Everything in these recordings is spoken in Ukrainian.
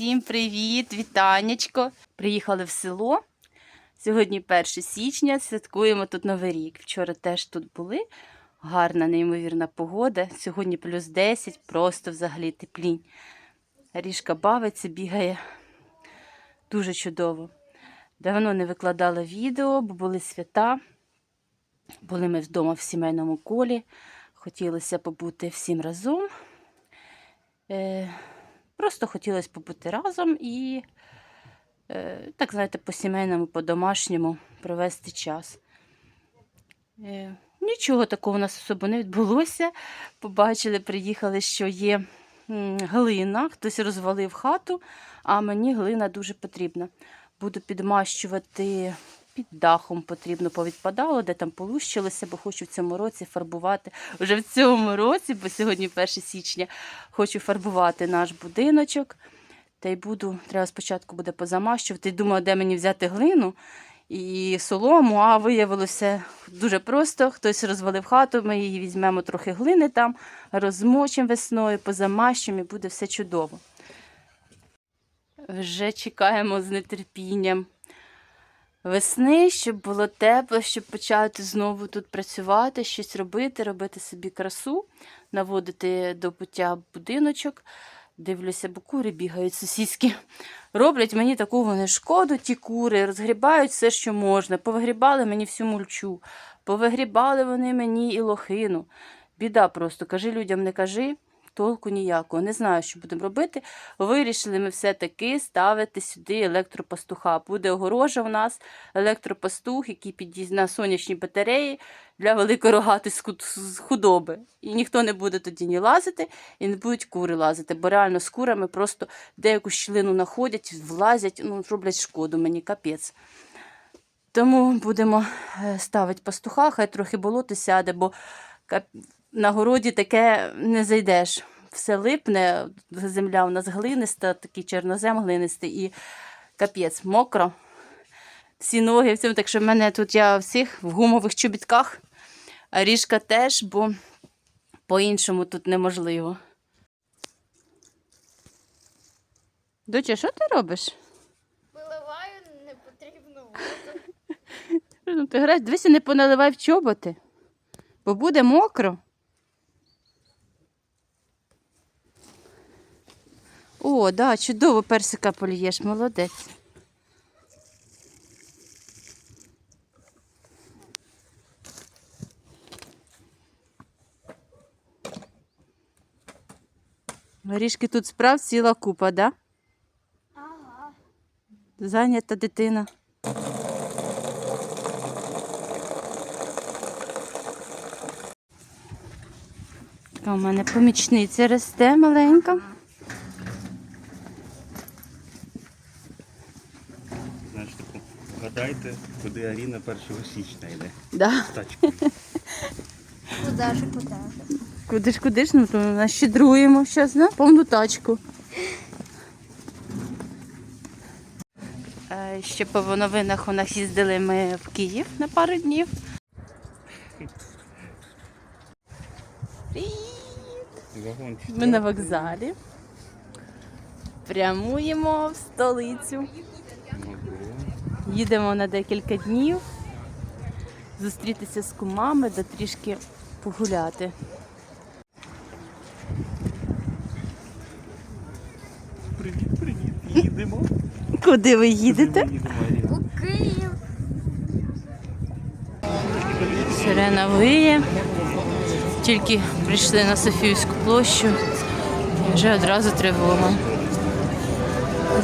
Всім привіт, вітаннячко. Приїхали в село. Сьогодні 1 січня, святкуємо тут Новий рік. Вчора теж тут були. Гарна, неймовірна погода. Сьогодні плюс 10, просто взагалі теплінь. Ріжка бавиться, бігає. Дуже чудово. Давно не викладала відео, бо були свята. Були ми вдома в сімейному колі. Хотілося побути всім разом. Просто хотілося побути разом і, е, так знаєте, по-сімейному, по-домашньому провести час. Е, Нічого такого у нас особо не відбулося. Побачили, приїхали, що є глина, хтось розвалив хату, а мені глина дуже потрібна. Буду підмащувати під дахом потрібно повідпадало, де там полущилося, бо хочу в цьому році фарбувати. Вже в цьому році, бо сьогодні 1 січня, хочу фарбувати наш будиночок. Та й буду, треба спочатку буде позамащувати. Думала, де мені взяти глину і солому, а виявилося дуже просто. Хтось розвалив хату, ми її візьмемо трохи глини там, розмочимо весною, позамащимо і буде все чудово. Вже чекаємо з нетерпінням весни, щоб було тепло, щоб почати знову тут працювати, щось робити, робити собі красу, наводити до пуття будиночок. Дивлюся, бо кури бігають сусідські. Роблять мені такого не шкоду, ті кури, розгрібають все, що можна. Повигрібали мені всю мульчу, повигрібали вони мені і лохину. Біда просто, кажи людям, не кажи, толку ніякого. Не знаю, що будемо робити. Вирішили ми все-таки ставити сюди електропастуха. Буде огорожа у нас, електропастух, який під'їзд на сонячні батареї для великорогатої схуд- худоби. І ніхто не буде тоді ні лазити, і не будуть кури лазити, бо реально з курами просто деяку щілину знаходять, влазять, ну, роблять шкоду мені, капець. Тому будемо е, ставити пастуха, хай трохи болото сяде, бо на городі таке не зайдеш. Все липне, земля у нас глиниста, такий чорнозем глинистий і капець, мокро. Всі ноги в цьому, так що в мене тут я всіх в гумових чобітках, а ріжка теж, бо по-іншому тут неможливо. Доча, що ти робиш? Виливаю непотрібну воду. Ну, ти граєш, дивися, не поналивай в чоботи, бо буде мокро. О, да, чудово персика полієш, молодець. Горішки тут справ ціла купа, да? Ага. Зайнята дитина. Така у мене помічниця росте маленька. Гадайте, куди Аріна 1 січня йде. Да. З тачкою. Ж, куда ж? Куди ж, куди ж, ну то ми нас щедруємо зараз на повну тачку. Е, Ще по новинах у нас їздили ми в Київ на пару днів. Привіт! Ми на вокзалі. Прямуємо в столицю. Їдемо на декілька днів. Зустрітися з кумами, да трішки погуляти. Привіт, привіт. Їдемо. Куди ви їдете? У Київ. Сирена виє. Тільки прийшли на Софіївську площу. І вже одразу тривога.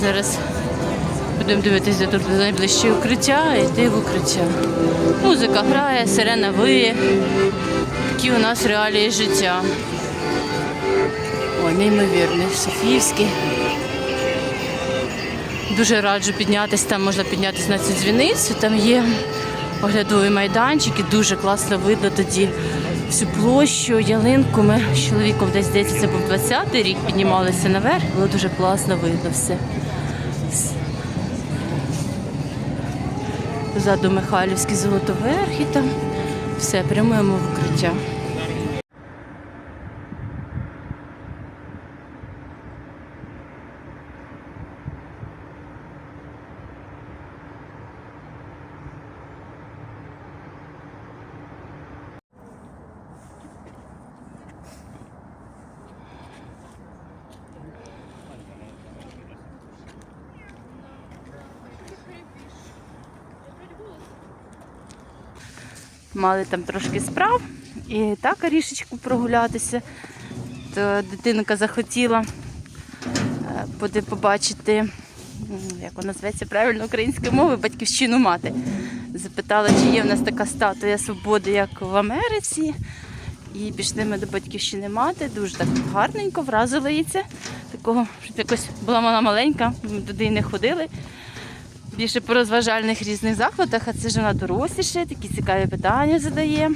Зараз будемо дивитися, тут найближче укриття і йти в укриття. Музика грає, сирена виє. Такі у нас реалії життя. Ой, неймовірний, Софіївський. Дуже раджу піднятися, там можна піднятися на цю дзвіницю, там є оглядовий майданчик і дуже класно видно тоді всю площу, ялинку. Ми з чоловіком десь здається, це був 20-й рік, піднімалися наверх, було дуже класно видно все. Позаду Михайлівський золотоверх там все, прямуємо в укриття. Мали там трошки справ. І так рішечку прогулятися. То дитинка захотіла е, побачити, як вона зветься правильно українською мовою, батьківщину мати. Запитала, чи є в нас така статуя свободи, як в Америці. І пішли ми до батьківщини мати. Дуже так гарненько, вразило її це. Такого, щоб якось була вона маленька, ми туди й не ходили. Більше по розважальних різних закладах, а це ж вона доросліше, такі цікаві питання задає.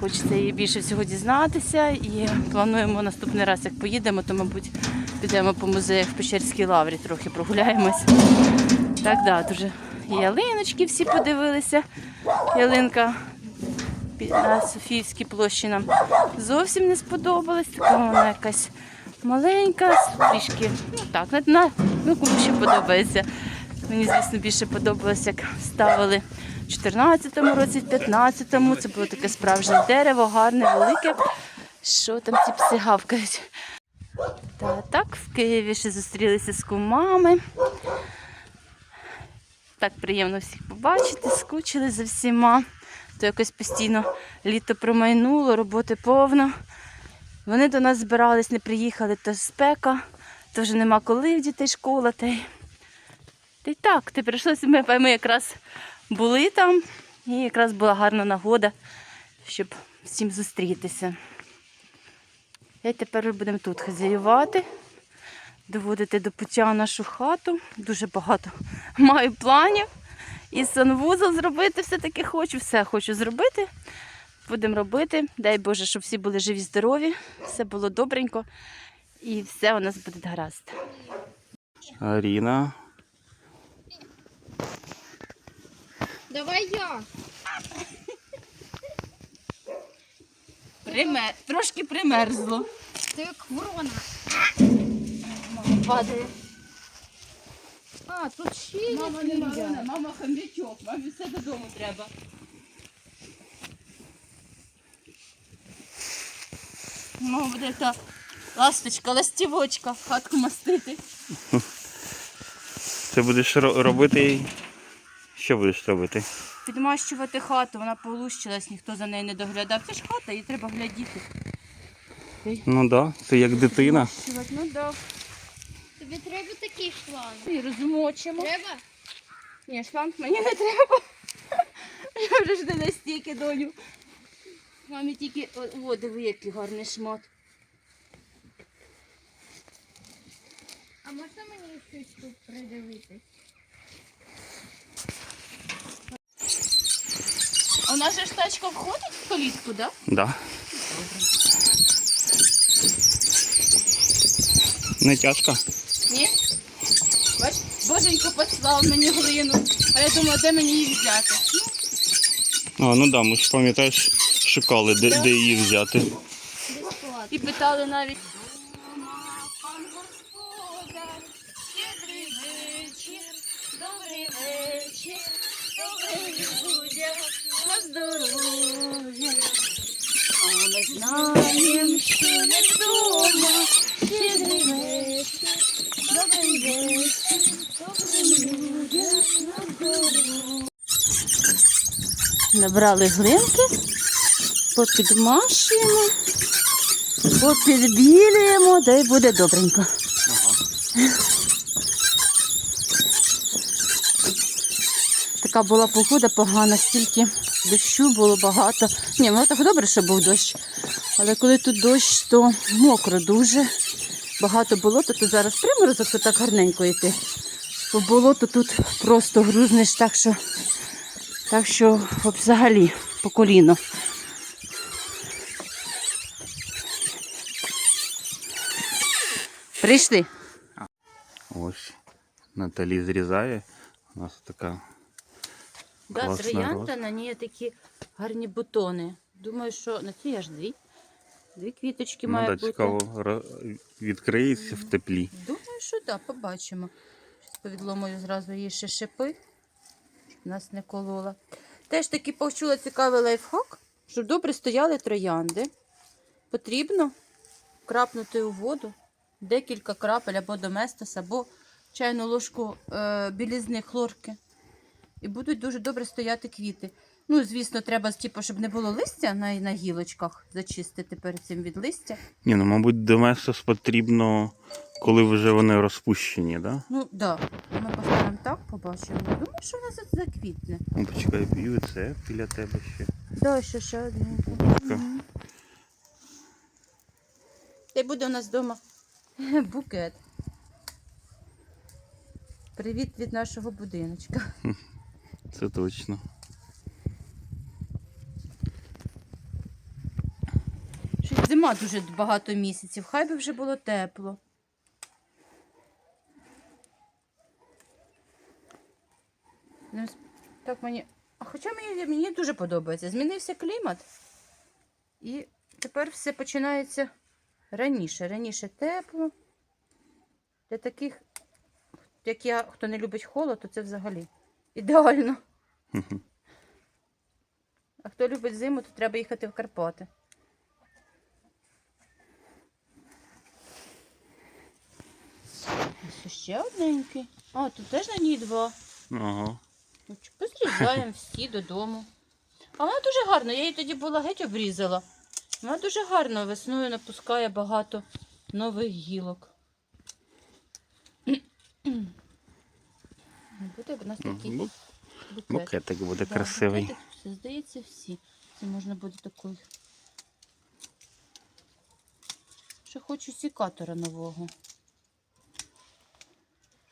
Хочеться їй більше всього дізнатися і плануємо наступний раз, як поїдемо, то, мабуть, підемо по музеях в Печерській лаврі, трохи прогуляємось. Так, да, дуже ялиночки всі подивилися. Ялинка на Софіївській площі нам зовсім не сподобалась. Така вона якась маленька, трішки, ну так, на, ну кому ще подобається. Мені, звісно, більше подобалось, як ставили в 14-му році, в 15-му. Це було таке справжнє дерево, гарне, велике. Що там ці пси гавкають? Та так, в Києві ще зустрілися з кумами. Так приємно всіх побачити, скучили за всіма. То якось постійно літо промайнуло, роботи повно. Вони до нас збирались, не приїхали, то спека, то вже нема коли в дітей школа. Та й, та й так, ти прийшлося, ми, ми якраз були там, і якраз була гарна нагода, щоб всім зустрітися. І тепер будемо тут хазяювати, доводити до пуття нашу хату. Дуже багато маю планів. І санвузол зробити все-таки хочу, все хочу зробити. Будемо робити. Дай Боже, щоб всі були живі, здорові, все було добренько і все у нас буде гаразд. Аріна. Давай я. Пример... Трошки примерзло. Ти як ворона. Падає. А, тут ще є Мама не мама, мама хам'ячок, мамі все додому треба. Мама буде та ласточка, ластівочка, хатку мастити. Ти будеш ро- робити. Що будеш робити? Підмащувати хату, вона полущилась, ніхто за нею не доглядав. Це ж хата, її треба глядіти. Ну так, да, ти як дитина. Ну да. Тобі треба такий шланг. І розмочимо. Треба? Ні, шланг мені не треба. Я вже ж не настільки доню. Мамі тільки. О, о, диви, який гарний шмат. А можна мені щось тут придивитись? А у нас же ж тачка входить в калітку, так? Да? Да. Не тяжко? Ні? Бач, боженько послав мені глину. А я думаю, де мені її взяти? А, ну да, ми ж пам'ятаєш, шукали, де, де її взяти. І питали навіть. Добрий вечір, добрий людям, на здоров'я. А ми знаємо, що не вдома, щедрий вечір, добрий вечір, добрим людям, на здоров'я. Набрали глинки, попідмашуємо, попідбілюємо, да й буде добренько. Така була погода погана, стільки дощу було багато. Ні, воно так добре, що був дощ. Але коли тут дощ, то мокро дуже. Багато болота, то зараз приморозок, то так гарненько йти. По болоту тут просто грузнеш так, що, так що взагалі по коліно. Прийшли. Ось. Наталі зрізає. У нас така. Да, троянда, на ній такі гарні бутони. Думаю, що на цій аж дві. Дві квіточки Ну, має да, бути. цікаво відкриється в теплі. Думаю, що так, да, побачимо. Повідломою зразу її ще шипи, щоб нас не колола. Теж таки почула цікавий лайфхак, щоб добре стояли троянди. Потрібно крапнути у воду декілька крапель або доместос, або чайну ложку е, білізни хлорки. І будуть дуже добре стояти квіти. Ну, звісно, треба, типу, щоб не було листя на, на гілочках, зачистити перед цим від листя. Ні, ну мабуть, доместос потрібно, коли вже вони розпущені, да? Ну, так. Да. Ми поставимо так, побачимо. Думаю, що в нас заквітне. Ну, почекай, і це біля тебе ще. Да, ще ще одне. Та й буде у нас вдома букет. Привіт від нашого будиночка. Це точно. Щось зима дуже багато місяців, хай би вже було тепло. Ну, Так мені. А хоча мені, мені дуже подобається. Змінився клімат. І тепер все починається раніше. Раніше тепло. Для таких, як я, хто не любить холод, то це взагалі ідеально. А хто любить зиму, то треба їхати в Карпати. Ось ще одненький. А, тут теж на ній два. Ага. Ну, Позрізаємо всі додому. А вона дуже гарна, я її тоді була геть обрізала. Вона дуже гарно весною напускає багато нових гілок. Буде у нас такий Бу- букет. Букетик буде Да, красивий. букетик, все, здається, всі. Це можна буде такий. Ще хочу сікатора нового.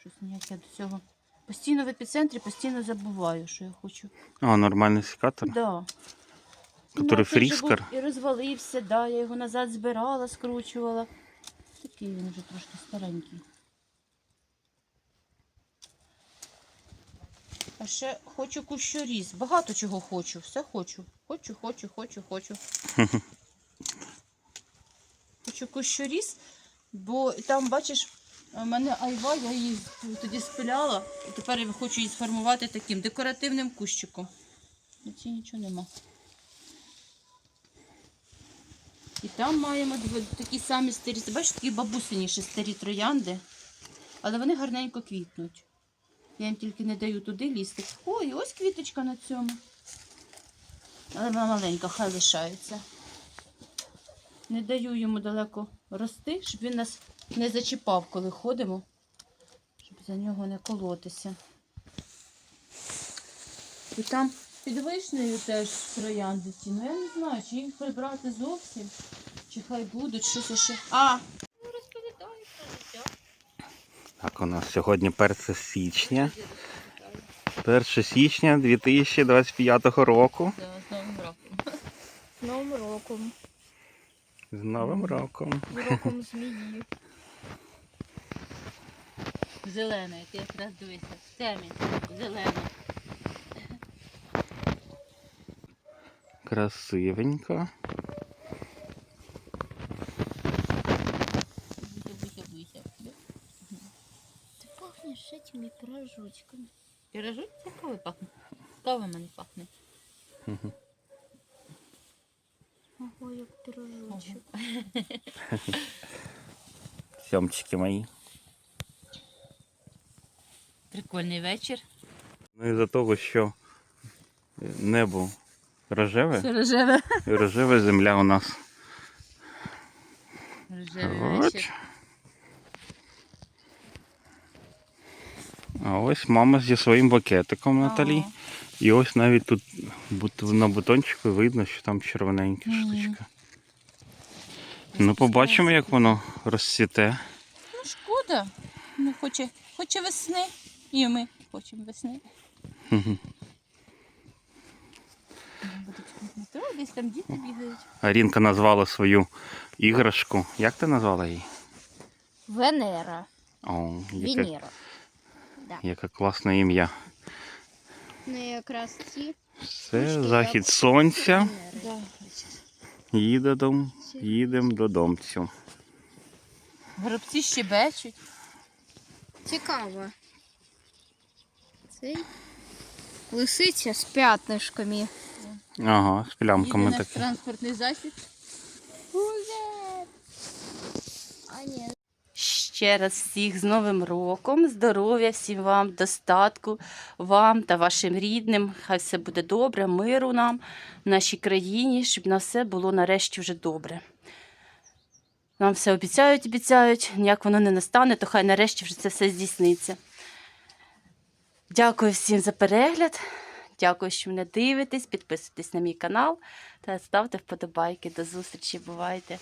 Щось ніяк я до цього. Постійно в епіцентрі, постійно забуваю, що я хочу. А, нормальний секатор. Да. Который Ну, фріскар? І розвалився, да, я його назад збирала, скручувала. Такий він вже трошки старенький. А ще хочу кущоріз. Багато чого хочу, все хочу. Хочу, хочу, хочу, хочу. хочу кущоріз, бо там, бачиш, у мене айва, я її тоді спиляла, і тепер я хочу її сформувати таким декоративним кущиком. На цій нічого нема. І там маємо такі самі старі. Бачиш, такі бабусині ще старі троянди, але вони гарненько квітнуть. Я їм тільки не даю туди лізти. Ой, ось квіточка на цьому. Але вона маленька, хай лишається. Не даю йому далеко рости, щоб він нас не зачіпав, коли ходимо, щоб за нього не колотися. І там під вишнею теж троянди ці. Ну я не знаю, чи їх прибрати зовсім, чи хай будуть щось ще. А! Ну, розповідай про життя. Так, у нас сьогодні 1 січня. 1 січня 2025 року. Це з Новим роком. З Новим роком. З Новим роком. З роком змії. Зелений, ти якраз дивися. В темі. Зелена. Красивенько. Пахнеш этими пирожочками. Пірожуть? Це кави пахне. Кава мене пахне. Ого, як пирожочок. Сьомчики мої. Прикольний вечір. Ну із-за того, що небо рожеве, Все рожеве. і рожева земля у нас. А ось мама зі своїм букетиком Наталі. Ага. І ось навіть тут на бутончику видно, що там червоненька Мгм. штучка. Ну, побачимо, як воно розцвіте. Ну, шкода. Не хоче, хоче весни. І ми хочемо весни. Десь там діти бігають. Арінка назвала свою іграшку. Як ти назвала її? Венера. О, яке, Венера. Да. яке класне ім'я. Ну якраз ці. Це захід сонця. Да. Їде дом, їдемо додомцю. Горобці щебечуть. Цікаво. Цей лисиця з п'ятнишками. Ага, з плямками такі. транспортний засіб. А ні. Ще раз всіх з Новим роком, здоров'я всім вам, достатку вам та вашим рідним. Хай все буде добре, миру нам, нашій країні, щоб на все було нарешті вже добре. Нам все обіцяють, обіцяють, ніяк воно не настане, то хай нарешті вже це все здійсниться. Дякую всім за перегляд. Дякую, що мене дивитесь. Підписуйтесь на мій канал та ставте вподобайки. До зустрічі, бувайте!